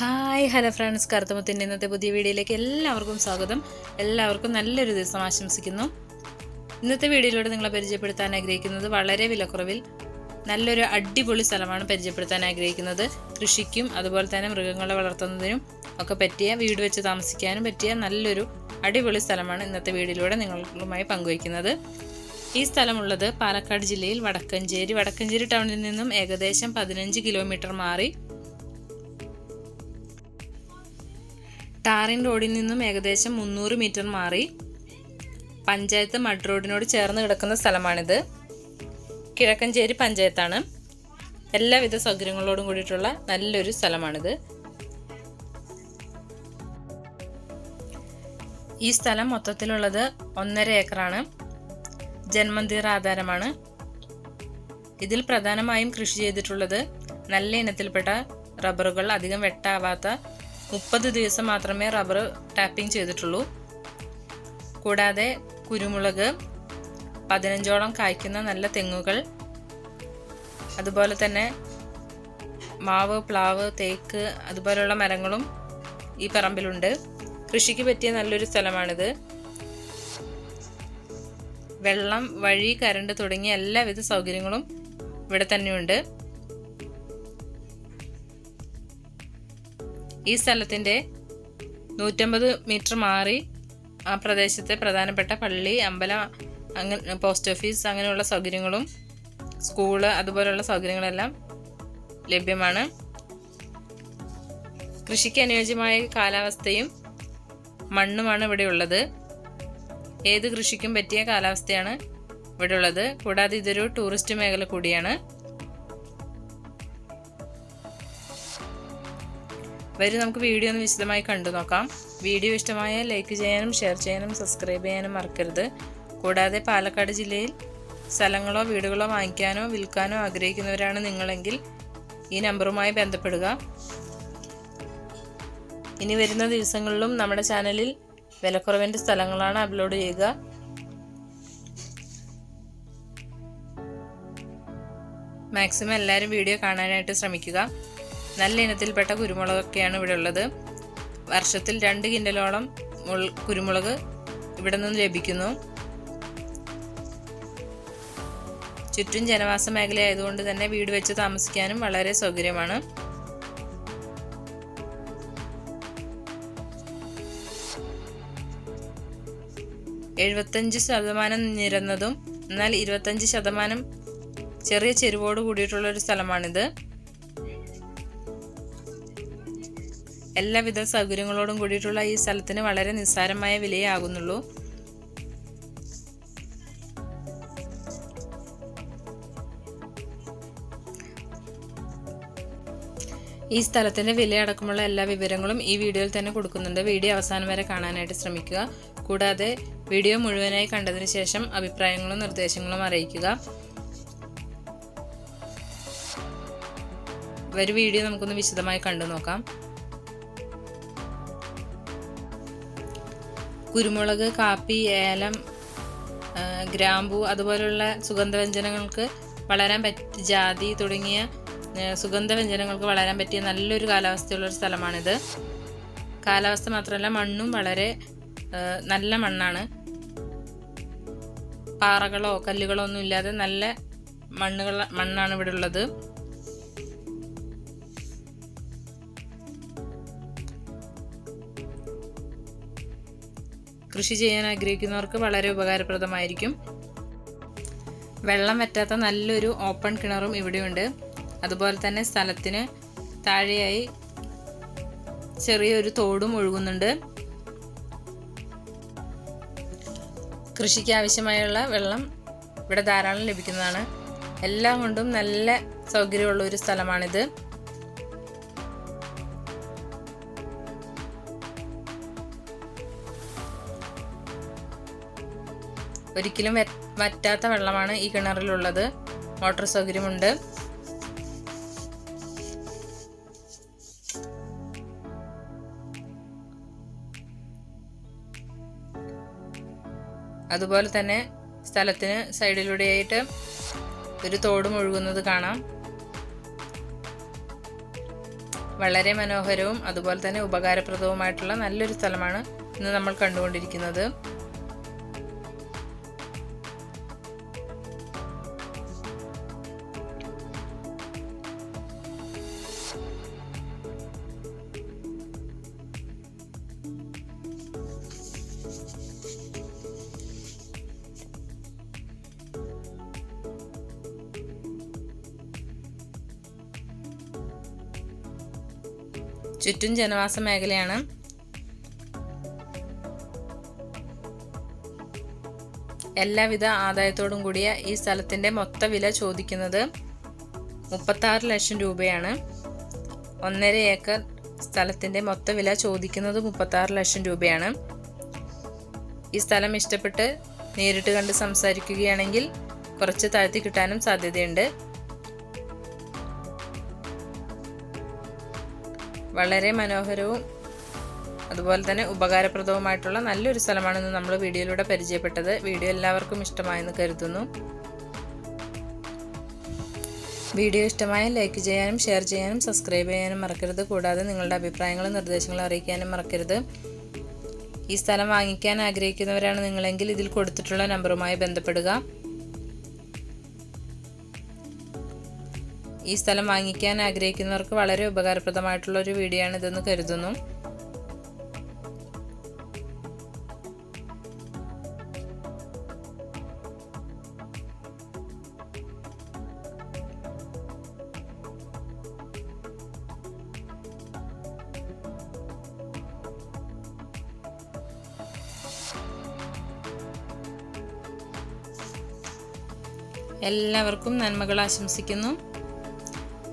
Hi hello friends. കറുത്തമുത്തിന്റെ ഇന്നത്തെ പുതിയ വീഡിയോയിലേക്ക് എല്ലാവർക്കും സ്വാഗതം. എല്ലാവർക്കും നല്ലൊരു ദിവസം ആശംസിക്കുന്നു. ഇന്നത്തെ വീഡിയോയിലൂടെ നിങ്ങളെ പരിചയപ്പെടുത്താൻ ആഗ്രഹിക്കുന്നത് വളരെ വിലക്കുറവിൽ നല്ലൊരു അടിപൊളി സ്ഥലമാണ് പരിചയപ്പെടുത്താൻ ആഗ്രഹിക്കുന്നത്. കൃഷിക്കും അതുപോലെ തന്നെ മൃഗങ്ങളെ വളർത്തുന്നതിനും ഒക്കെ പറ്റിയ വീട് വെച്ച് താമസിക്കാനും പറ്റിയ നല്ലൊരു അടിപൊളി സ്ഥലമാണ് ഇന്നത്തെ വീഡിയോയിലൂടെ നിങ്ങളുമായി പങ്കുവയ്ക്കുന്നത്. ഈ സ്ഥലമുള്ളത് പാലക്കാട് ജില്ലയിൽ വടക്കഞ്ചേരി. വടക്കഞ്ചേരി ടൗണിൽ നിന്നും ഏകദേശം പതിനഞ്ച് കിലോമീറ്റർ മാറി ടാറിൻ റോഡിൽ നിന്നും ഏകദേശം മുന്നൂറ് മീറ്റർ മാറി പഞ്ചായത്ത് മഡ് റോഡിനോട് ചേർന്ന് കിടക്കുന്ന സ്ഥലമാണിത്. കിഴക്കഞ്ചേരി പഞ്ചായത്താണ്. എല്ലാവിധ സൗകര്യങ്ങളോടും കൂടിയിട്ടുള്ള നല്ലൊരു സ്ഥലമാണിത്. ഈ സ്ഥലം മൊത്തത്തിലുള്ളത് ഒന്നര ഏക്കറാണ്. ജന്മന്തിർ ആധാരമാണ്. ഇതിൽ പ്രധാനമായും കൃഷി ചെയ്തിട്ടുള്ളത് നല്ല ഇനത്തിൽപ്പെട്ട റബ്ബറുകൾ അധികം വെട്ടാവാത്ത മുപ്പത് ദിവസം മാത്രമേ റബ്ബർ ടാപ്പിംഗ് ചെയ്തിട്ടുള്ളൂ. കൂടാതെ കുരുമുളക് പതിനഞ്ചോളം കായ്ക്കുന്ന നല്ല തെങ്ങുകൾ അതുപോലെ തന്നെ മാവ് പ്ലാവ് തേക്ക് അതുപോലെയുള്ള മരങ്ങളും ഈ പറമ്പിലുണ്ട്. കൃഷിക്ക് പറ്റിയ നല്ലൊരു സ്ഥലമാണിത്. വെള്ളം വഴി കരണ്ട് തുടങ്ങിയ എല്ലാവിധ സൗകര്യങ്ങളും ഇവിടെ തന്നെയുണ്ട്. ഈ സ്ഥലത്തിന്റെ നൂറ്റമ്പത് മീറ്റർ മാറി ആ പ്രദേശത്തെ പ്രധാനപ്പെട്ട പള്ളി അമ്പലം അങ്ങനെ പോസ്റ്റ് ഓഫീസ് അങ്ങനെയുള്ള സൗകര്യങ്ങളും സ്കൂൾ അതുപോലെയുള്ള സൗകര്യങ്ങളെല്ലാം ലഭ്യമാണ്. കൃഷിക്ക് അനുയോജ്യമായ കാലാവസ്ഥയും മണ്ണുമാണ് ഇവിടെ ഉള്ളത് ഏത് കൃഷിക്കും പറ്റിയ കാലാവസ്ഥയാണ് ഇവിടെ ഉള്ളത് കൂടാതെ ഇതൊരു ടൂറിസ്റ്റ് മേഖല കൂടിയാണ്. വരും നമുക്ക് വീഡിയോ ഒന്ന് വിശദമായി കണ്ടു നോക്കാം. വീഡിയോ ഇഷ്ടമായാൽ ലൈക്ക് ചെയ്യാനും ഷെയർ ചെയ്യാനും സബ്സ്ക്രൈബ് ചെയ്യാനും മറക്കരുത്. കൂടാതെ പാലക്കാട് ജില്ലയിൽ സ്ഥലങ്ങളോ വീടുകളോ വാങ്ങിക്കാനോ വിൽക്കാനോ ആഗ്രഹിക്കുന്നവരാണ് നിങ്ങളെങ്കിൽ ഈ നമ്പറുമായി ബന്ധപ്പെടുക. ഇനി വരുന്ന ദിവസങ്ങളിലും നമ്മുടെ ചാനലിൽ വിലക്കുറവിന്റെ സ്ഥലങ്ങളാണ് അപ്ലോഡ് ചെയ്യുക. മാക്സിമം എല്ലാവരും വീഡിയോ കാണാനായിട്ട് ശ്രമിക്കുക. നല്ല ഇനത്തിൽപ്പെട്ട കുരുമുളകൊക്കെയാണ് ഇവിടെ ഉള്ളത്. വർഷത്തിൽ രണ്ട് കിൻഡലോളം കുരുമുളക് ഇവിടെ നിന്ന് ലഭിക്കുന്നു. ചുറ്റും ജനവാസ മേഖല ആയതുകൊണ്ട് തന്നെ വീട് വെച്ച് താമസിക്കാനും വളരെ സൗകര്യമാണ്. എഴുപത്തഞ്ച് ശതമാനം നിരന്നതും എന്നാൽ ഇരുപത്തഞ്ച് ശതമാനം ചെറിയ ചെരുവോട് കൂടിയിട്ടുള്ള ഒരു സ്ഥലമാണിത്. എല്ലാവിധ സൗകര്യങ്ങളോടും കൂടിയിട്ടുള്ള ഈ സ്ഥലത്തിന് വളരെ നിസ്സാരമായ വിലയാകുന്നുള്ളൂ. ഈ സ്ഥലത്തിന്റെ വിലയടക്കമുള്ള എല്ലാ വിവരങ്ങളും ഈ വീഡിയോയിൽ തന്നെ കൊടുക്കുന്നുണ്ട്. വീഡിയോ അവസാനം വരെ കാണാനായിട്ട് ശ്രമിക്കുക. കൂടാതെ വീഡിയോ മുഴുവനായി കണ്ടതിന് ശേഷം അഭിപ്രായങ്ങളും നിർദ്ദേശങ്ങളും അറിയിക്കുക. ഒരു വീഡിയോ നമുക്കൊന്ന് വിശദമായി കണ്ടു നോക്കാം കുരുമുളക് കാപ്പി ഏലം ഗ്രാമ്പു അതുപോലുള്ള സുഗന്ധവ്യഞ്ജനങ്ങൾക്ക് വളരാൻ പറ്റി ജാതി തുടങ്ങിയ സുഗന്ധവ്യഞ്ജനങ്ങൾക്ക് വളരാൻ പറ്റിയ നല്ലൊരു കാലാവസ്ഥയുള്ള ഒരു സ്ഥലമാണിത്. കാലാവസ്ഥ മാത്രമല്ല മണ്ണും വളരെ നല്ല മണ്ണാണ്. പാറകളോ കല്ലുകളോ ഒന്നും ഇല്ലാതെ നല്ല മണ്ണുകൾ മണ്ണാണ് ഇവിടെ ഉള്ളത് കൃഷി ചെയ്യാൻ ആഗ്രഹിക്കുന്നവർക്ക് വളരെ ഉപകാരപ്രദമായിരിക്കും. വെള്ളം വറ്റാത്ത നല്ലൊരു ഓപ്പൺ കിണറും ഇവിടെയുണ്ട്. അതുപോലെ തന്നെ സ്ഥലത്തിന് താഴെയായി ചെറിയൊരു തോടും ഒഴുകുന്നുണ്ട്. കൃഷിക്ക് ആവശ്യമായുള്ള വെള്ളം ഇവിടെ ധാരാളം ലഭിക്കുന്നതാണ്. എല്ലാം കൊണ്ടും നല്ല സൗകര്യമുള്ള ഒരു സ്ഥലമാണിത്. ഒരിക്കലും വറ്റാത്ത വെള്ളമാണ് ഈ കിണറിലുള്ളത്. മോട്ടോർ സൗകര്യമുണ്ട്. അതുപോലെ തന്നെ സ്ഥലത്തിന് സൈഡിലൂടെയായിട്ട് ഒരു തോടും ഒഴുകുന്നത് കാണാം. വളരെ മനോഹരവും അതുപോലെ തന്നെ ഉപകാരപ്രദവുമായിട്ടുള്ള നല്ലൊരു സ്ഥലമാണ് ഇന്ന് നമ്മൾ കണ്ടുകൊണ്ടിരിക്കുന്നത്. ചുറ്റും ജനവാസ മേഖലയാണ്. എല്ലാവിധ ആദായത്തോടും കൂടിയ ഈ സ്ഥലത്തിന്റെ മൊത്ത വില ചോദിക്കുന്നത് മുപ്പത്താറ് ലക്ഷം രൂപയാണ്. ഒന്നര ഏക്കർ സ്ഥലത്തിന്റെ മൊത്ത വില ചോദിക്കുന്നത് മുപ്പത്താറ് ലക്ഷം രൂപയാണ്. ഈ സ്ഥലം ഇഷ്ടപ്പെട്ട് നേരിട്ട് കണ്ട് സംസാരിക്കുകയാണെങ്കിൽ കുറച്ച് താഴ്ത്തി കിട്ടാനും സാധ്യതയുണ്ട്. വളരെ മനോഹരവും അതുപോലെ തന്നെ ഉപകാരപ്രദവുമായിട്ടുള്ള നല്ലൊരു സ്ഥലമാണെന്ന് നമ്മൾ വീഡിയോയിലൂടെ പരിചയപ്പെട്ടത്. വീഡിയോ എല്ലാവർക്കും ഇഷ്ടമായെന്ന് കരുതുന്നു. വീഡിയോ ഇഷ്ടമായ ലൈക്ക് ചെയ്യാനും ഷെയർ ചെയ്യാനും സബ്സ്ക്രൈബ് ചെയ്യാനും മറക്കരുത്. കൂടാതെ നിങ്ങളുടെ അഭിപ്രായങ്ങളും നിർദ്ദേശങ്ങളും അറിയിക്കാനും മറക്കരുത്. ഈ സ്ഥലം വാങ്ങിക്കാൻ ആഗ്രഹിക്കുന്നവരാണ് നിങ്ങളെങ്കിൽ ഇതിൽ കൊടുത്തിട്ടുള്ള നമ്പറുമായി ബന്ധപ്പെടുക. ഈ സ്ഥലം വാങ്ങിക്കാൻ ആഗ്രഹിക്കുന്നവർക്ക് വളരെ ഉപകാരപ്രദമായിട്ടുള്ള ഒരു വീഡിയോ ആണ് ഇതെന്ന് കരുതുന്നു. എല്ലാവർക്കും നന്മകൾ ആശംസിക്കുന്നു.